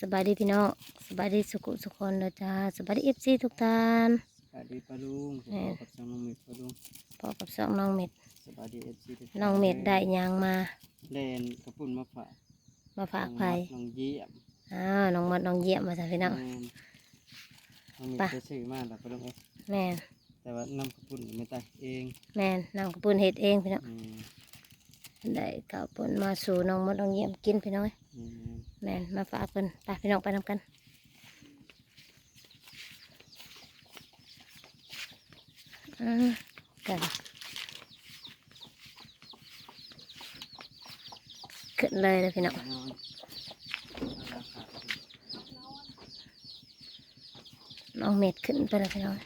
สบายดีพี่น้องสบายดีสุขุสุขคนนะจ้าสบายดีเอฟซีทุกท่านสวัสดีป้าลุงสแม่วัสดีกับน้องมิตรป้าลุงพอกับสองน้องเม็ดสวัสดีเอฟซีน้องเม็ดได้หยางมาเล่นกระปุ่นมาฝากมาฝากไผน้องเยี่ยมอ้าวน้องมดน้องเยี่ยมมาจ้ะพี่น้องแม่นน้องมิตไปรจะซื้อมาแต่ป้าลุงเอ้ยแม่นแต่ว่าน้ำกระปุ่นไม่ตักเอง แม่นน้องกระปุนเห็ดเองพี่น้องอืมได้ข้าวปุนมาสู่น้องมดน้องเยี่ยมกินพี่น้อยอืม แม่นมาฝากเพิ่นไปพี่น้องไปนำกันอืมกันขึ้นเลยเลยพี่น้องนอนน้องเม็ดขึ้นไปแล้วพี่น้อง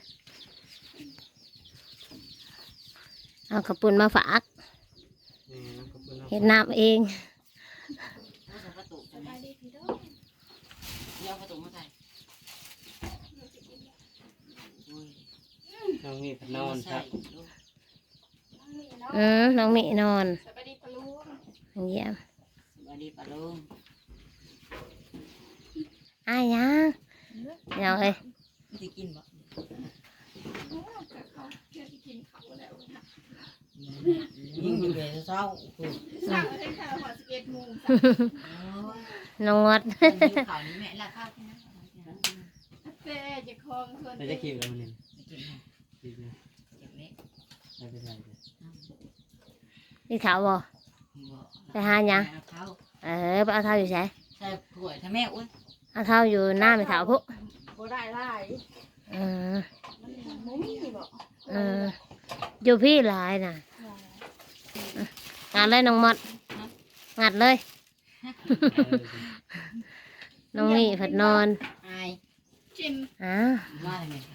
เอาขาวปุนมาฝากแม่น้ำกระปุ่นเห็ดน้ำเอง เอาประตูไปไหมเดี๋ยวเอาประตูมาใส่โอ้ย น้องมิตรนอนครับลูกอืมน้องเมนอนสวัสดีปะลุงน้องเยี่ยมสวัสดีปะลุงอ้ายยังยังเอ้ยมันจะกินบ่โอ้แต่เขาเพื่อนที่กินเขาแล้วนะยิ่งอยู่เลยเศร้าๆคือเช้าได้ข่าวหอสิบเอ็ดโมงโอ้ยน้องงดมันหิวข้าวนี่แม่ละข้าวที่นั่นเต้จะคลองส่วนแต่จะคิวแล้วมันนี่ไปกินนะคิวเลยเก็บเล็กไม่เป็นไรเลยนี่ขาวบ่บ่ไปหาหยังเอข้าวเออไปเอาเท้าอยู่ใช่ใส่ถ้วยถ้าแม่อุ้ยเอาเท้าอยู่หน้าไม่ขาวพุบ่ได้ไล่อืมมันมุ้งนี่บอกอืมอยู่พี่หลายน่ะงัดเลยน้องมดงัดเลยน้องนี่ผัดนอนอายกินอ้าวมาเลยแม่น้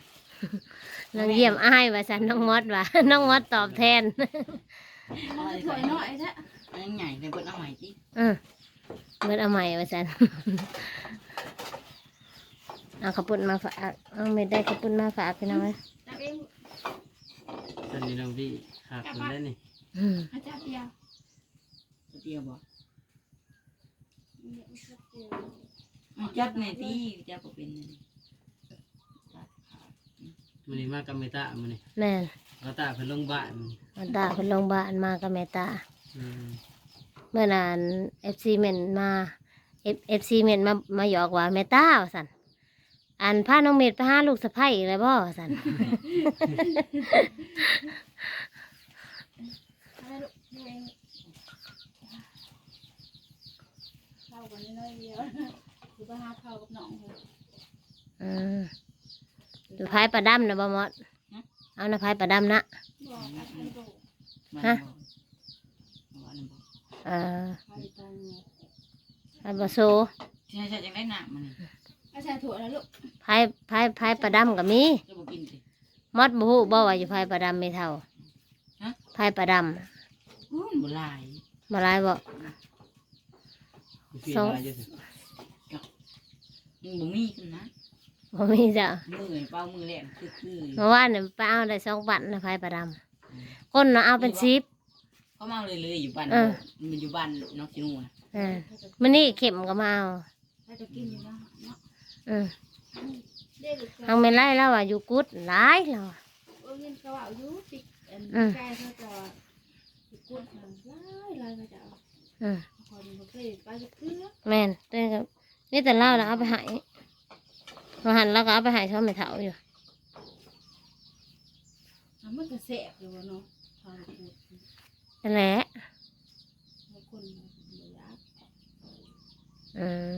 องเยี่ยมอ้ายว่าสันน้องมดว่าน้องมดตอบแทนมันจะถอยหน่อยแท้อันนั้นใหญ่เลยเปิดเอาใหม่ที่อืมเมื่อเอาใหม่ว่าสันเอาขาวปุ่นมาฝากเอาไม่ได้ขาวปุ่นมาฝากพี่น้องเอ้ยจับเองตอนนี้น้องพี่หักคนได้นี่อืมอาจารย์เดียวเดียวบ่เนี่ยมันจะเดียวมันจับในที่จับบ่เป็นเลยจับขาด มันนี่มากับเมตามันนี่แม่นเราตาเป็นโรงพยาบาลมาตาคนโรงพยาบาลมากับแม่ตา อืมเมื่อนานเอฟซีเมนมาเอฟเอฟซีเมนมามาหยอกว่าแม่ตาว่าสันอันพาน้องเมดไปหาลูกสะใภ้อีกแล้วบ่ว่าสันอะไรลูกเดียวเองเข้ากันน้อยเดียวคือไปหาข้าวกับน้องเลยอืม ดูพายปลาดำนะบ่หมดเอานะพายปลาดำนะบอกกันให้ดูมันฮะบ่บ่อันนั้นบ่เออใครตังเนี่ยพายปลาโซใช่ใช่จังได้หนักมันนี่อาจารย์ถั่วแล้วลูกพายพายพายปลาดำก็มีจะบ่กินสิมดบ่ฮู้บ่ว่าอยู่พายปลาดำไม่เท่าฮะพายปลาดอู้มันบ่หลายำมาลายบ่พี่สองมาเยอะสิมันบ่มีขึ้นนะ บ่มีจ้ะมือเป้ามือแหลมคือคือเมื่อวานนี่ไปเอาได้สองปันนะพายปลาดำคนน่ะเอาเป็นสิบเขามาเลยเลยอยู่บ้านเออ มันอยู่บ้านน้องชินูนะเออมันนี่เข็มก็มาเอาถ้าจะกินอยู่นะเนาะอืมเด็กทางเป็นไรแล้วอะอยู่กุดหลายแล้วอะ เออเงินกระเป๋าอยู่ติดอันอืมใกล้เขาจะติดกุ้งมันไล่ไล่มาจะเอาอืมคนเขาเคยไปจะเพื่อแม่นเต้นกับนี่แต่เล่าแล้วเอาไปใหาย มาหันแล้วก็เอาไปใหายเขาไม่เถาอยู่มันก็แสบอยู่วะเนาะทางกูนั่นแหละบางคนมันอยากอืม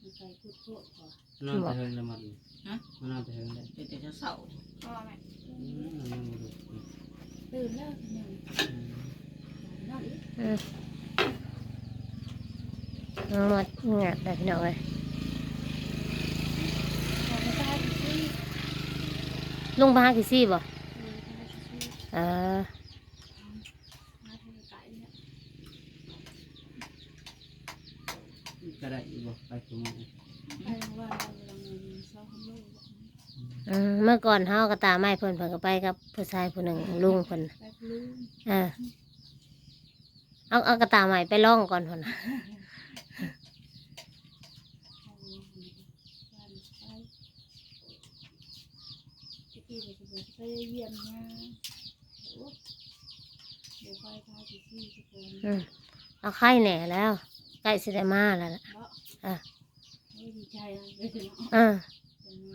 มันใส่พูดโทษก่อนนอนแต่เฮิงละหมดเลยมันนอนแต่เฮิงเลยเดี๋ยวแต่เสาร์พ่อแม่อืมมันยังบ่ดูตื่นแล้วยังอืมนอนอีกอืมทั้งหมดเงียบแต่พี่น้องเลย พอมาได้ที่ ลุงไปหากี่ซี่บ่เออมาทางไก่เนี่ยก็ได้อยู่บ่ไปชั่วโมงไปว่าเราเราเงินเศร้าคนลูกอืมเมื่อก่อนเฮาก็ตามไม่เพิ่นเพิ่นก็ไปกับผู้ชายผู้หนึ่งลุงเพิ่นไปลืมเออเอาเอากระตาใหม่ไปล่องก่อนพุ่นน่ะ บ้านไป ตะกี้ไปจะไปเยี่ยมนะโอ้เดี๋ยวไปพาไปที่ทุกคนอืมเอาไข่แหน่แล้วใกล้สิได้มาแล้วล่ะเพราะอะโอ้ยดีใจนะเลยเนาะอ่าเป็นม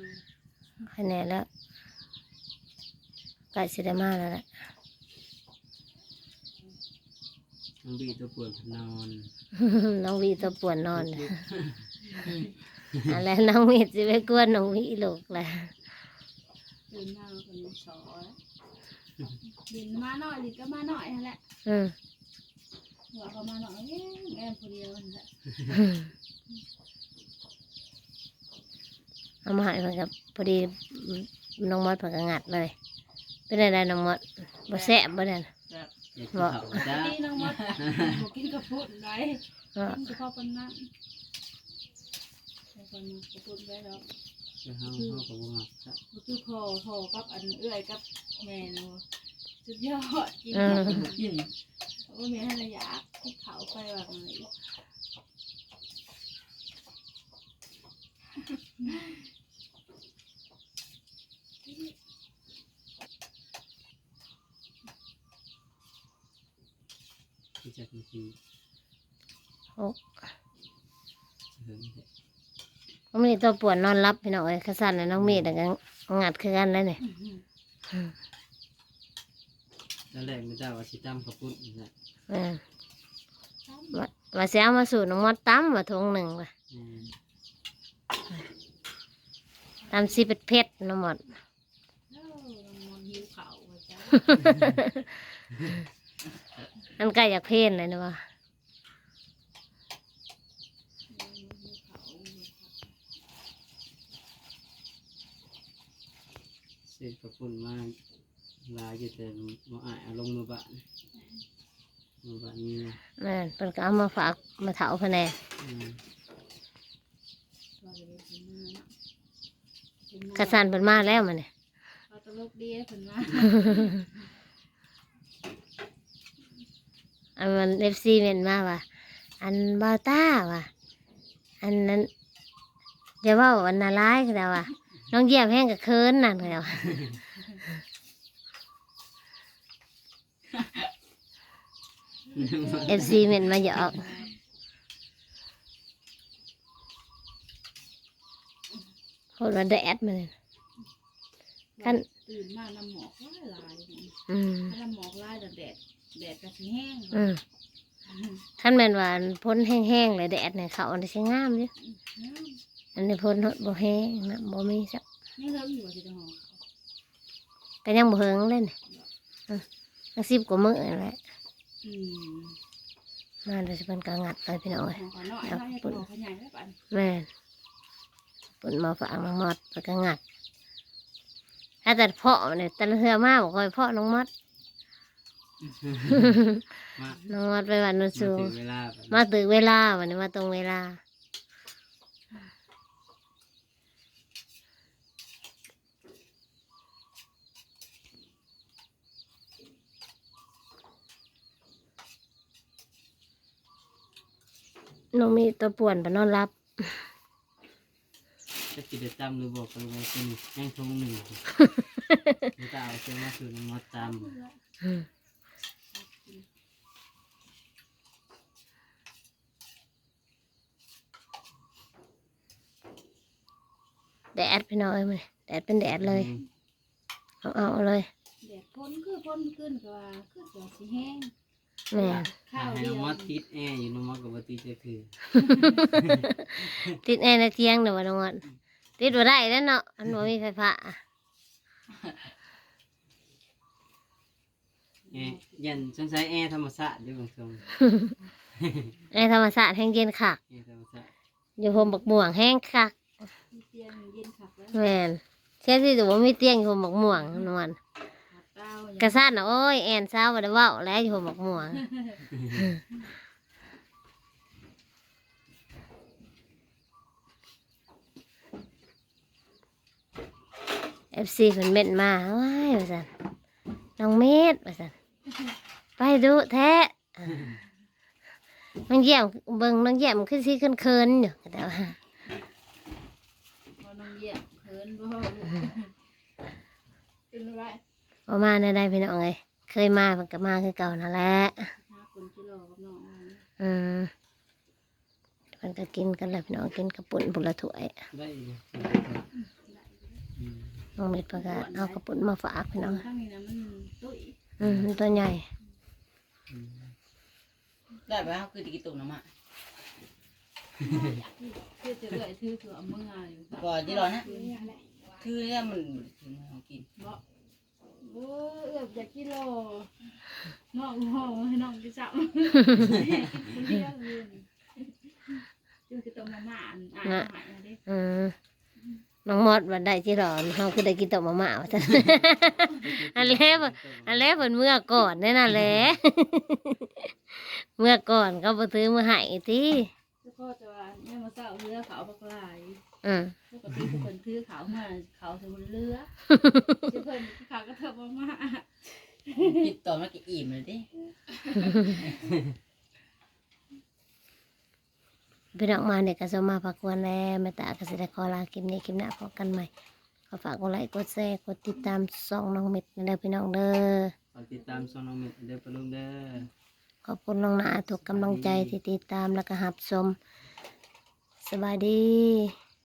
าไข่แหน่แล้วใกล้สิได้มาแล้วล่ะน้องบีตัวปวดนอนน้องวีตัวป่วนนอน อะไรน้องมีสิไปกวนน้องวีลูกแหละเดินมาคนมาสอนดินมาหน่อยดินก็มาหน่อยนั่นแหละอืมหัวก็มาหน่อยเอ๊ะแอมคนเดียวนั่นแหละเอามาให้มันกับพอดีน้องมดเพิ่นก็งัดเลยเป็นอะไรน้องมดบ่แซ่บบ่เนี่ยแบบอยากกินข้าวจ้านี่น้องมดบอกกินกระพุ้นไรก็กินเฉพาะคนนั้นแต่คนกระพุ้นไว้แล้ว จะห้าห้ากับวงอะจ้ะบุคือพอพอกับอันเอื้อยกับแม่เนาะสุดยอดกินอืมกินโอ้ยแม่ให้ระยะที่เขาไปแบบไหนที่จะกินทีโอ้เหิ นเถอะน้องมีตัวป่วนนอนรับพี่น้องเอ้ยขสั่นเลยน้องมีแต่ก็งัดคือกันแล้วเนี่ยแล้วแรกไม่ได้ว่าสิตั้มกับปุ้นนะเออว่าว่าสิเอามาสู่น้องมดตั้มมาทงหนึ่งว่ะอืมตามซีเป็ดเพชรน้องมดเออน้องมดหิวเขาว่าจ้าอันใกล้อยากเพ่นเลยนะว่า เสร็จกับปุ้นมากลายอยู่แต่มาอ่ายเอาลงมาบ้านมาบ้านนี้นะแม่นเพิ่นก็เอามาฝากมาเถาพะแนงอืมกระสันเพิ่นมาแล้วมันเนี่ยเราตลกดีเพิ่นว่าอันมันเอฟซีเม่นมาว่าอันบาวต้าว่ะอันนั้นจะว่าวันนาร้ายคือแต่ว่า น้องเยี่ยมแห้งกับเคินนั่นคือว่าเอฟซีเม่นมาหยอกโคตรว่าแดดมันเลยกันตื่นมาน้ำหมอกลายลายนี่อืมถ้าน้ำหมอกลายแต่แดดแดดก็สิแห้งอืมท่านแม่นว่าพ้นแห้งๆเลยแดดเนี่ยเขาอันนี้ใช้งามอยู่ อันนี้พ้นบ่แห้งนะบ่มีสักนี่เฮิงอยู่ว่าสิจะหอเขาก็ยังบ่เฮิงเล่นนักสิบกว่ามื้อนั่นแหละอืมมาเดี๋ยวสิเพิ่นก็งัดไปพี่น้องเอ้ยหอเขาน้อยเขาให้ตัวเขาใหญ่แล้วปันแม่นเพิ่นมาฝากน้องมอดไปก็งัดถ้าแต่เพาะเนี่ยแต่ละเทื่อมาบ่ค่อยเพาะน้องมอดมาน้องมอดไปวันนู้นมาสูถึงเวลาแบบมาตึกเวลาวันนี้มาตรงเวลา น้องมีตัวป่วนไปนอนรับจะกินได้ตำหรือบอกไปไว้เป็นแห้งทงหนึ่งไม่ต้องเอาเสื้อมาสู่น้ำมดตำแดดพี่น้องเอ้ยมันแดดเป็นแดดเลย เอาเอาเอาเลยแดดพ้นคือพ้นขึ้นก็ว่าคือตัวสิแห้ง แม่นข้าวให้เดียน้องวมดติดแอร์อยู่น้องมดกับว่าติดจะคือติดแอร์ในเตียงเดี๋ยววันวันติดบ่ได้แล้วเนาะอันบ่มีไฟฟ้าแอร์ยันสงสัยแอร์ธรรมศาสตร์อยู่บางทรงแอร์ธรรมศาสตร์แห้งเย็นคักแอร์ธรรมศาสตร์อยู่โฮมบักม่วงแห้งคักมีเตียงเย็นขับแล้วแม่นเช่นที่ตัวบ่มีเตียงอยู่โฮมบักม่วงนวลขับเต้า กระซ่านน่ะโอ้ยแอนเช้าบ่ได้เว้าแล้วอยู่โฮมบักม่วง เอฟซีเพิ่นเม็ดมาว้ายว่าซั่นน้องเม็ดว่าซั่นไปดูแท้น้องเยี่ยมเบิ่งน้องเยี่ยมขึ้นสิขึ้นเคินๆอยู่แต่ว่าว่าน้องเยี่ยมเขินบ่เป็นอะไร ประมาณนั้นได้พี่น้องเลยเคยมาเพิ่นก็มาคือเก่านั่นแหละห้าคนกิโลกับน้องมาอืมเพิ่นก็กินกันแล้วพี่น้องกินกระปุ่นบุละถ้วยได้อยู่อืมน้องเม็ดเพิ่นก็เอากระปุ่นมาฝากพี่น้องข้างนี้นะมันตุ้ยอืมมันตัวใหญ่อืมได้ไปเขาคือตะกี้ตุ่มน้ำอะคือจะเลยถือถือเอามืออยู่ก่อนที่ร้อนนะคือเนี่ยแหละคือเนี่ยมันถึงของกินบ่ โอ้เอือบจากกิโลน้องห้องให้น้องไปจับเรียกเลยจึงจะต้องมาหมาอ่านอ่านหายนะเด้อืมน้องมดวันได้จิรอนเฮาคือได้กินต้มมะม่าว่าซั่นอันแรกอันแรกเพิ่นเมื่อก่อนนั่นน่ะแหละเมื่อก่อนก็บ่ซื้อมาให้ติแล้วก็จะว่าเนี่ยมาเศร้าเรือเขาบักลาย อืมปกติเพิ่นถือเขามาเขาถึงเรือจะเพิ่นเขาก็เถิบมากินตอนมันก็อิ่มเลยดิพี่น้องมาเนี่ยก็จะมาพักวันแล้วแม่ตาก็สิได้ขอลาคลิปนี้คลิปหน้าพบกันใหม่ขอฝากกดไลค์กดแชร์กดติดตามส่องน้องเม็ดเด้อพี่น้องเด้อฝากติดตามช่องน้องเม็ดเด้อปะลุงเด้อขอบคุณน้องนาทุกกำลังใจที่ติดตามแล้วก็หับชมสบายดี